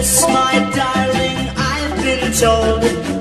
This, my darling, I've been told.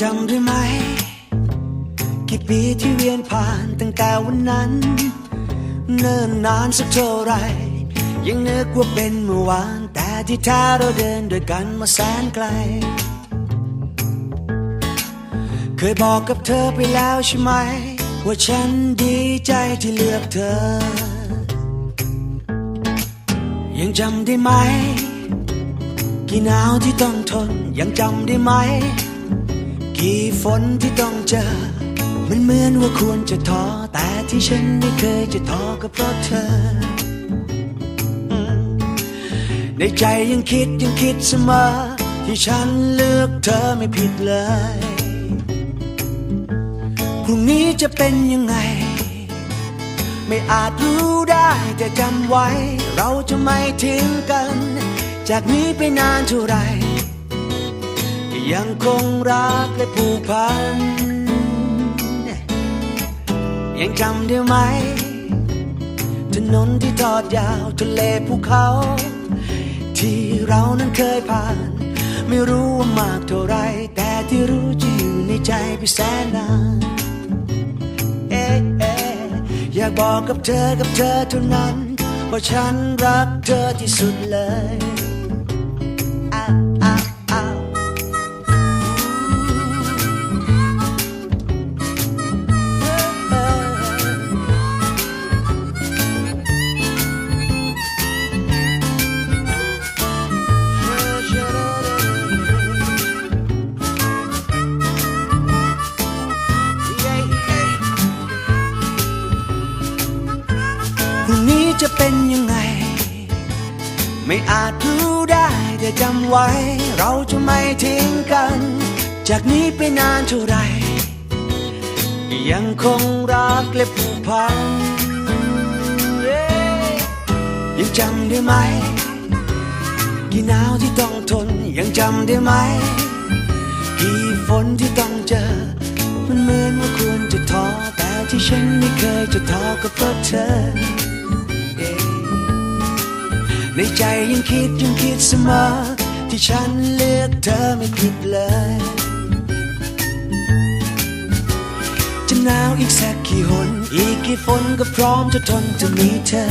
จำได้ไหมกี่ปีที่เวียนผ่านตั้งแต่วันนั้น เนิ่นนานสักเท่าไร ยังนึกว่าเป็นเมื่อวาน แต่ที่แท้เราเดินด้วยกันมาแสนไกล เคยบอกกับเธอไปแล้วใช่ไหม ว่าฉันดีใจที่เลือกเธอ ยังจำได้ไหม กี่หนาวที่ต้องทนยังจำได้ไหม กี่ฝนที่ต้องเจอ มันเหมือนว่าควรจะท้อ แต่ที่ฉันไม่เคยจะท้อก็เพราะเธอ ในใจยังคิดยังคิดเสมอ ที่ฉันเลือกเธอไม่ผิดเลย พรุ่งนี้จะเป็นยังไง ไม่อาจรู้ได้แต่จำไว้ เราจะไม่ทิ้งกัน จากนี้ไปนานเท่าไหร่ ยังคงรักและผูกพัน ยังจำได้ไหม ถนนที่ทอดยาวทะเลภูเขา ที่เรานั้นเคยผ่าน ไม่รู้ว่ามากเท่าไร แต่ที่รู้จะอยู่ในใจไปแสนนานเอ๊ะเอ๊ะอยากบอกกับเธอกับเธอเท่านั้น ว่าฉันรักเธอที่สุดเลย พรุ่งนี้จะเป็นยังไง ไม่อาจรู้ได้แต่จำไว้ เราจะไม่ทิ้งกัน จากนี้ไปนานเท่าไร ยังคงรักและผูกพันเอ้ยยังจำได้ไหม กี่หนาวที่ต้องทนยังจำได้ไหม กี่ฝนที่ต้องเจอ มันเหมือนว่าควรจะท้อแต่ที่ฉันไม่เคยจะท้อก็เพราะเธอ ในใจยังคิดยังคิดเสมอที่ฉันเลือกเธอไม่ผิดเลย จะหนาวอีกสักกี่หน อีกกี่ฝนก็พร้อมจะทนจะมีเธอ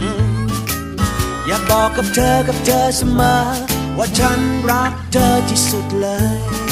อืมอยากบอกกับเธอกับเธอเสมอ ว่าฉันรักเธอที่สุดเลย